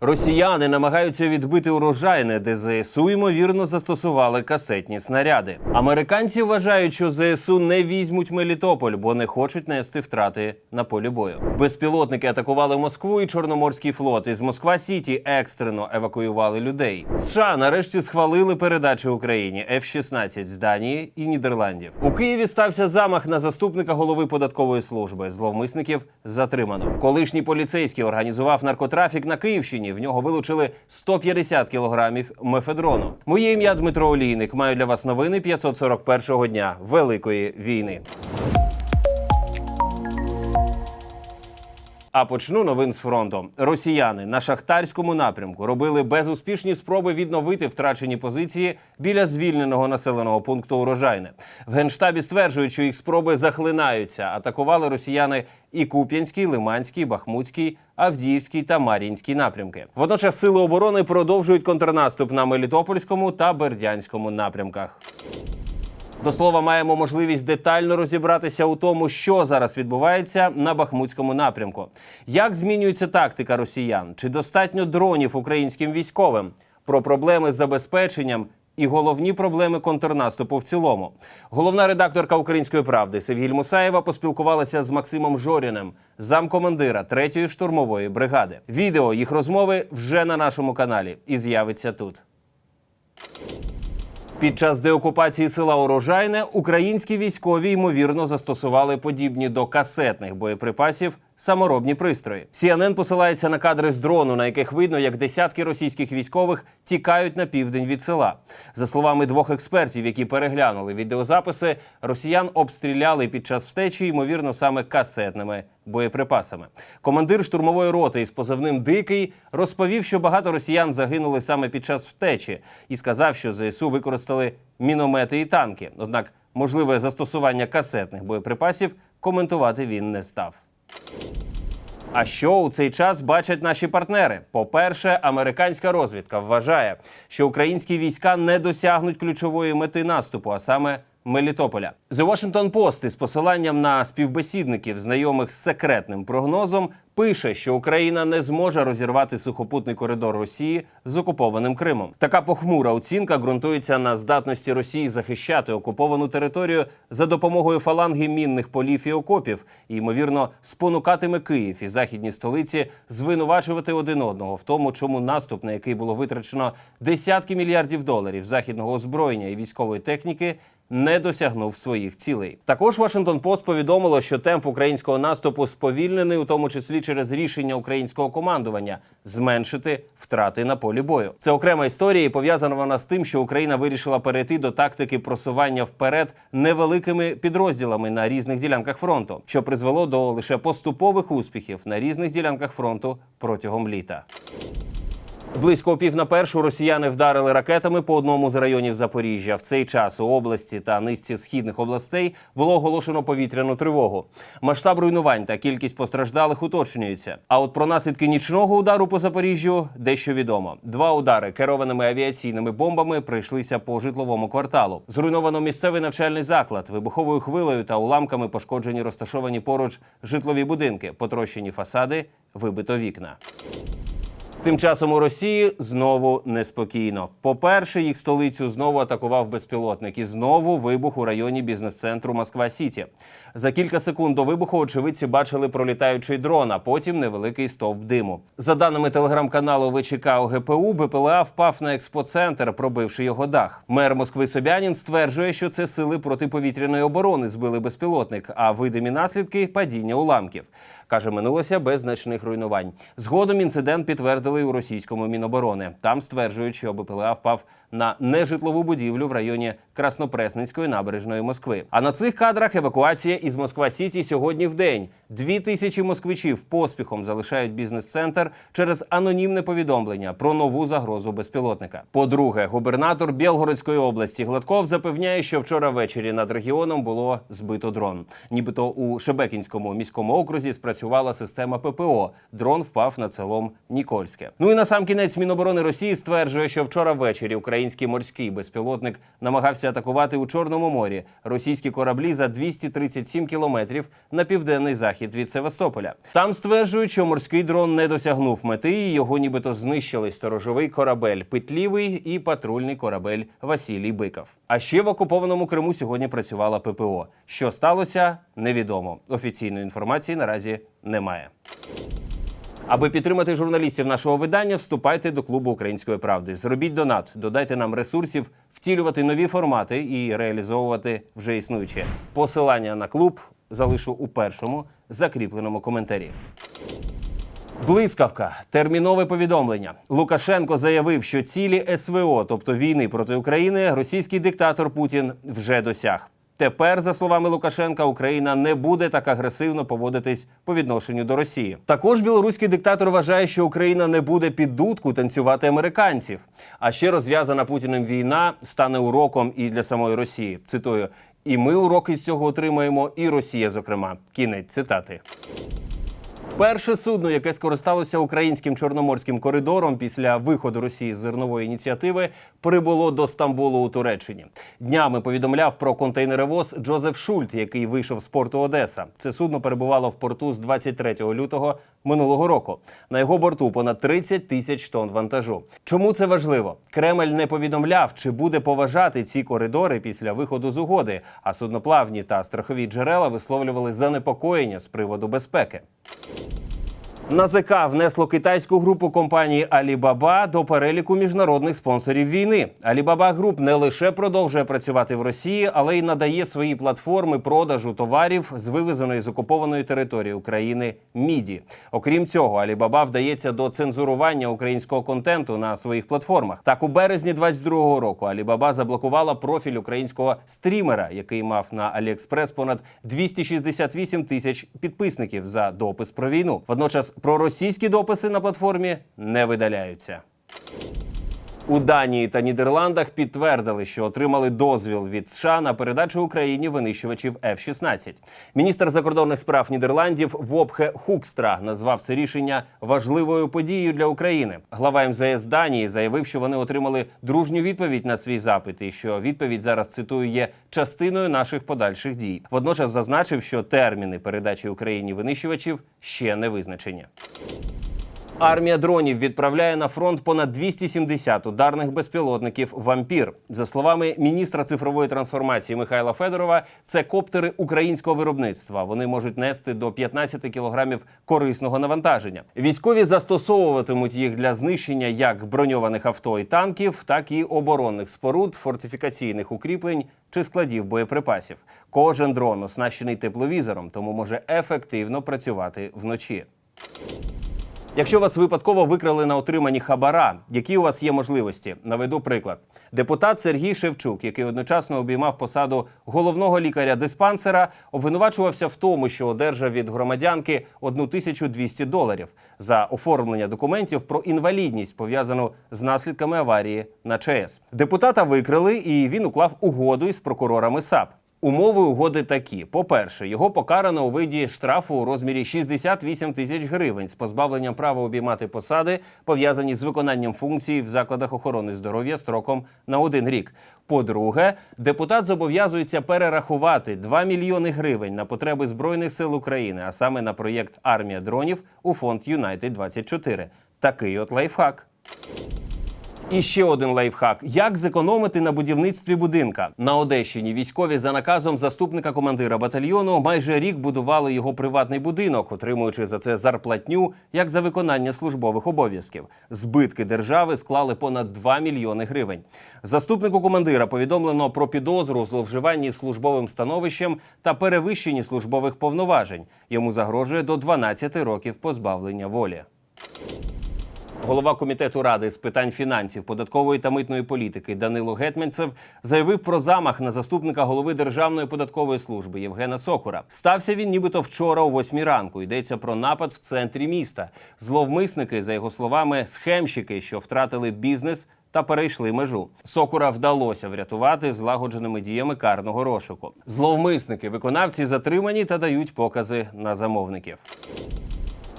Росіяни намагаються відбити урожайне, де ЗСУ ймовірно застосували касетні снаряди. Американці вважають, що ЗСУ не візьмуть Мелітополь, бо не хочуть нести втрати на полі бою. Безпілотники атакували Москву і Чорноморський флот. Із Москва Сіті екстрено евакуювали людей. США нарешті схвалили передачу Україні F-16 з Данії і Нідерландів. У Києві стався замах на заступника голови податкової служби. Зловмисників затримано. Колишній поліцейський організував наркотрафік на Київщині. В нього вилучили 150 кілограмів мефедрону. Моє ім'я Дмитро Олійник. Маю для вас новини 541-го дня Великої війни. А почну новин з фронту. Росіяни на шахтарському напрямку робили безуспішні спроби відновити втрачені позиції біля звільненого населеного пункту урожайне. В генштабі стверджують, що їх спроби захлинаються. Атакували росіяни і Куп'янський, Лиманський, Бахмутський, Авдіївський та Мар'їнський напрямки. Водночас сили оборони продовжують контрнаступ на Мелітопольському та Бердянському напрямках. До слова, маємо можливість детально розібратися у тому, що зараз відбувається на Бахмутському напрямку. Як змінюється тактика росіян? Чи достатньо дронів українським військовим? Про проблеми з забезпеченням і головні проблеми контрнаступу в цілому. Головна редакторка Української правди Севгіль Мусаєва поспілкувалася з Максимом Жоріним, замкомандира 3-ї штурмової бригади. Відео їх розмови вже на нашому каналі і з'явиться тут. Під час деокупації села Урожайне українські військові ймовірно застосували подібні до касетних боєприпасів саморобні пристрої. CNN посилається на кадри з дрону, на яких видно, як десятки російських військових тікають на південь від села. За словами двох експертів, які переглянули відеозаписи, росіян обстріляли під час втечі, ймовірно, саме касетними боєприпасами. Командир штурмової роти із позивним Дикий розповів, що багато росіян загинули саме під час втечі, і сказав, що ЗСУ використали міномети і танки. Однак, можливе застосування касетних боєприпасів коментувати він не став. А що у цей час бачать наші партнери? По-перше, американська розвідка вважає, що українські війська не досягнуть ключової мети наступу, а саме Мелітополя. The Washington Post із посиланням на співбесідників, знайомих з секретним прогнозом, пише, що Україна не зможе розірвати сухопутний коридор Росії з окупованим Кримом. Така похмура оцінка ґрунтується на здатності Росії захищати окуповану територію за допомогою фаланги мінних полів і окопів, і ймовірно спонукатиме Київ і західні столиці звинувачувати один одного в тому, чому наступ, на який було витрачено десятки мільярдів доларів західного озброєння і військової техніки. Не досягнув своїх цілей. Також Washington Post повідомило, що темп українського наступу сповільнений, у тому числі через рішення українського командування зменшити втрати на полі бою. Це окрема історія, і пов'язана вона з тим, що Україна вирішила перейти до тактики просування вперед невеликими підрозділами на різних ділянках фронту, що призвело до лише поступових успіхів на різних ділянках фронту протягом літа. Близько пів на першу росіяни вдарили ракетами по одному з районів Запоріжжя. В цей час у області та низці східних областей було оголошено повітряну тривогу. Масштаб руйнувань та кількість постраждалих уточнюються. А от про наслідки нічного удару по Запоріжжю дещо відомо. Два удари керованими авіаційними бомбами прийшлися по житловому кварталу. Зруйновано місцевий навчальний заклад, вибуховою хвилею та уламками пошкоджені розташовані поруч житлові будинки, потрощені фасади, вибито вікна. Тим часом у Росії знову неспокійно. По-перше, їх столицю знову атакував безпілотник і знову вибух у районі бізнес-центру Москва Сіті. За кілька секунд до вибуху очевидці бачили пролітаючий дрон, а потім невеликий стовп диму. За даними телеграм-каналу ВЧК ОГПУ, БПЛА впав на експоцентр, пробивши його дах. Мер Москви Собянін стверджує, що це сили протиповітряної оборони збили безпілотник, а видимі наслідки падіння уламків. Каже, минулося без значних руйнувань. Згодом інцидент підтвердили у російському міноборони. Там стверджують, що БПЛА впав на нежитлову будівлю в районі Краснопресницької набережної Москви. А на цих кадрах евакуація із Москва Сіті сьогодні в день. Дві тисячі москвичів поспіхом залишають бізнес-центр через анонімне повідомлення про нову загрозу безпілотника. По-друге, губернатор Білгородської області Гладков запевняє, що вчора ввечері над регіоном було збито дрон. Нібито у Шебекінському міському окрузі спрацювала система ППО. Дрон впав над селом Нікольське. Ну і на сам кінець Міноборони Росії стверджує, що вчора ввечері український морський безпілотник намагався атакувати у Чорному морі російські кораблі за 237 кілометрів на південний захід від Севастополя. Там стверджують, що морський дрон не досягнув мети, і його нібито знищили сторожовий корабель Петлівий і патрульний корабель Василій Биков. А ще в окупованому Криму сьогодні працювала ППО. Що сталося, невідомо. Офіційної інформації наразі немає. Аби підтримати журналістів нашого видання, вступайте до клубу української правди. Зробіть донат, додайте нам ресурсів, втілювати нові формати і реалізовувати вже існуючі. Посилання на клуб залишу у першому закріпленому коментарі. Блискавка, термінове повідомлення. Лукашенко заявив, що цілі СВО, тобто війни проти України, російський диктатор Путін вже досяг. Тепер, за словами Лукашенка, Україна не буде так агресивно поводитись по відношенню до Росії. Також білоруський диктатор вважає, що Україна не буде під дудку танцювати американців. А ще розв'язана Путіним війна стане уроком і для самої Росії. Цитую: і ми уроки з цього отримаємо, і Росія, зокрема. Кінець цитати. Перше судно, яке скористалося українським чорноморським коридором після виходу Росії з зернової ініціативи, прибуло до Стамбулу у Туреччині. Днями повідомляв про контейнеровоз Джозеф Шульт, який вийшов з порту Одеса. Це судно перебувало в порту з 23 лютого минулого року. На його борту понад 30 тисяч тонн вантажу. Чому це важливо? Кремль не повідомляв, чи буде поважати ці коридори після виходу з угоди. А судноплавні та страхові джерела висловлювали занепокоєння з приводу безпеки. НАЗК внесло китайську групу компанії Alibaba до переліку міжнародних спонсорів війни. Alibaba Group не лише продовжує працювати в Росії, але й надає свої платформи продажу товарів з вивезеної з окупованої території України міді. Окрім цього, Alibaba вдається до цензурування українського контенту на своїх платформах. Так, у березні 22-го року Alibaba заблокувала профіль українського стрімера, який мав на AliExpress понад 268 тисяч підписників за допис про війну. Водночас проросійські дописи на платформі не видаляються. У Данії та Нідерландах підтвердили, що отримали дозвіл від США на передачу Україні винищувачів F-16. Міністр закордонних справ Нідерландів Вопхе Хукстра назвав це рішення важливою подією для України. Глава МЗС Данії заявив, що вони отримали дружню відповідь на свій запит, і що відповідь зараз цитую є частиною наших подальших дій. Водночас зазначив, що терміни передачі Україні винищувачів ще не визначені. Армія дронів відправляє на фронт понад 270 ударних безпілотників вампір. За словами міністра цифрової трансформації Михайла Федорова, це коптери українського виробництва. Вони можуть нести до 15 кілограмів корисного навантаження. Військові застосовуватимуть їх для знищення як броньованих авто і танків, так і оборонних споруд, фортифікаційних укріплень чи складів боєприпасів. Кожен дрон оснащений тепловізором, тому може ефективно працювати вночі. Якщо вас випадково викрали на отриманні хабара, які у вас є можливості? Наведу приклад. Депутат Сергій Шевчук, який одночасно обіймав посаду головного лікаря диспансера, обвинувачувався в тому, що одержав від громадянки 1200 доларів за оформлення документів про інвалідність, пов'язану з наслідками аварії на ЧАЕС. Депутата викрили, і він уклав угоду із прокурорами САП. Умови угоди такі: по-перше, його покарано у виді штрафу у розмірі 68 тисяч гривень з позбавленням права обіймати посади, пов'язані з виконанням функцій в закладах охорони здоров'я строком на один рік. По-друге, депутат зобов'язується перерахувати 2 мільйони гривень на потреби збройних сил України, а саме на проєкт Армія дронів у фонд Юнайтед 24 Такий от лайфхак. І ще один лайфхак: як зекономити на будівництві будинка на Одещині. Військові за наказом заступника командира батальйону майже рік будували його приватний будинок, отримуючи за це зарплатню як за виконання службових обов'язків. Збитки держави склали понад 2 мільйони гривень. Заступнику командира повідомлено про підозру у зловживанні службовим становищем та перевищенні службових повноважень. Йому загрожує до 12 років позбавлення волі. Голова комітету ради з питань фінансів, податкової та митної політики Данило Гетманцев заявив про замах на заступника голови Державної податкової служби Євгена Сокура. Стався він, нібито вчора о восьмій ранку. Йдеться про напад в центрі міста. Зловмисники, за його словами, схемщики, що втратили бізнес. Та перейшли межу. Сокура вдалося врятувати злагодженими діями карного розшуку. Зловмисники, виконавці затримані та дають покази на замовників.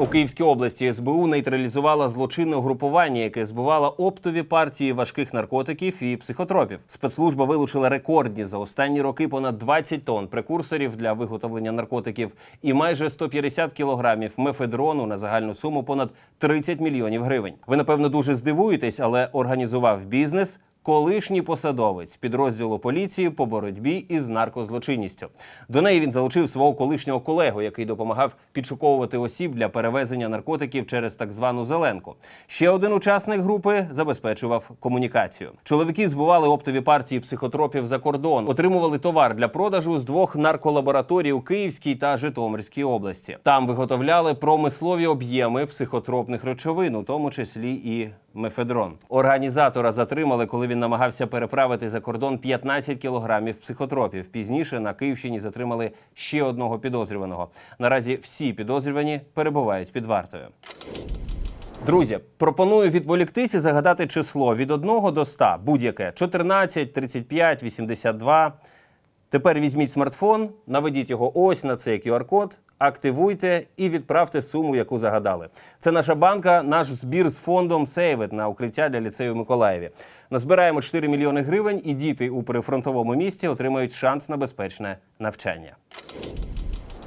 У Київській області СБУ нейтралізувала злочинне угрупування, яке збивало оптові партії важких наркотиків і психотропів. Спецслужба вилучила рекордні за останні роки понад 20 тонн прекурсорів для виготовлення наркотиків і майже 150 кілограмів мефедрону на загальну суму понад 30 мільйонів гривень. Ви напевно дуже здивуєтесь, але організував бізнес колишній посадовець підрозділу поліції по боротьбі із наркозлочинністю. До неї він залучив свого колишнього колегу, який допомагав підшуковувати осіб для перевезення наркотиків через так звану зеленку. Ще один учасник групи забезпечував комунікацію. Чоловіки збували оптові партії психотропів за кордон, отримували товар для продажу з двох нарколабораторій у Київській та Житомирській області. Там виготовляли промислові об'єми психотропних речовин, у тому числі і мефедрон. Організатора затримали, коли він намагався переправити за кордон 15 кілограмів психотропів. Пізніше на Київщині затримали ще одного підозрюваного. Наразі всі підозрювані перебувають під вартою. Друзі, пропоную відволіктись і загадати число від 1 до 100, будь-яке 14, 35, 82. Тепер візьміть смартфон, наведіть його ось на цей QR-код, активуйте і відправте суму, яку загадали. Це наша банка, наш збір з фондом Сейвет на укриття для ліцею в Миколаєві. Назбираємо 4 мільйони гривень, і діти у прифронтовому місті отримають шанс на безпечне навчання.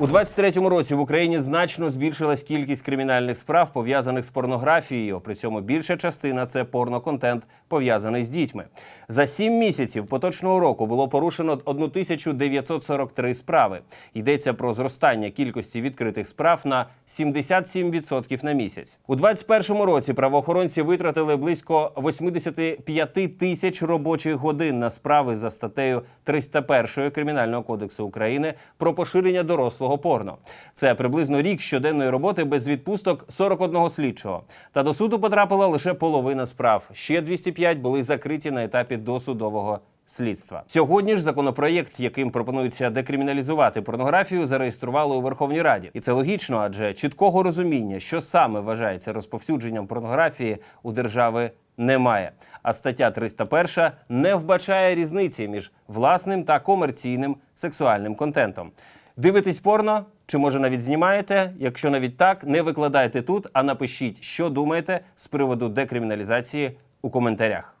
У 23-му році в Україні значно збільшилась кількість кримінальних справ пов'язаних з порнографією. При цьому більша частина це порноконтент пов'язаний з дітьми. За сім місяців поточного року було порушено 1943 справи. Йдеться про зростання кількості відкритих справ на 77% на місяць. У 21-му році правоохоронці витратили близько 85 тисяч робочих годин на справи за статтею 301 Кримінального кодексу України про поширення дорослого порно. Це приблизно рік щоденної роботи без відпусток 41 слідчого. Та до суду потрапила лише половина справ. Ще 205 були закриті на етапі досудового слідства. Сьогодні ж законопроєкт, яким пропонується декриміналізувати порнографію, зареєстрували у Верховній Раді, і це логічно, адже чіткого розуміння, що саме вважається розповсюдженням порнографії у держави. Немає, а стаття 301 не вбачає різниці між власним та комерційним сексуальним контентом. Дивитесь порно чи може навіть знімаєте? Якщо навіть так, не викладайте тут, а напишіть, що думаєте з приводу декриміналізації у коментарях.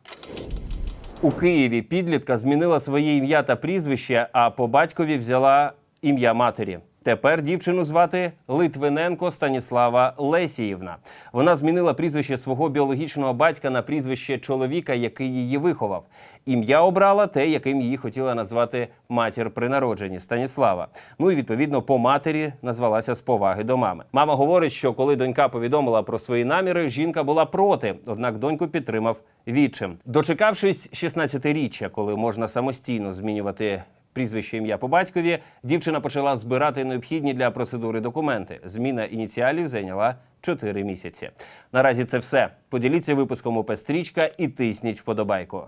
У Києві підлітка змінила своє ім'я та прізвище, а по батькові взяла ім'я матері. Тепер дівчину звати Литвиненко Станіслава Лесіївна. Вона змінила прізвище свого біологічного батька на прізвище чоловіка, який її виховав. Ім'я обрала те, яким її хотіла назвати матір при народженні Станіслава. Ну і відповідно по матері назвалася з поваги до мами. Мама говорить, що коли донька повідомила про свої наміри, жінка була проти, однак доньку підтримав відчим. Дочекавшись 16-річчя, коли можна самостійно змінювати прізвище ім'я по батькові, дівчина почала збирати необхідні для процедури документи. Зміна ініціалів зайняла 4 місяці. Наразі це все. Поділіться випуском у Пестрічка і тисніть вподобайку.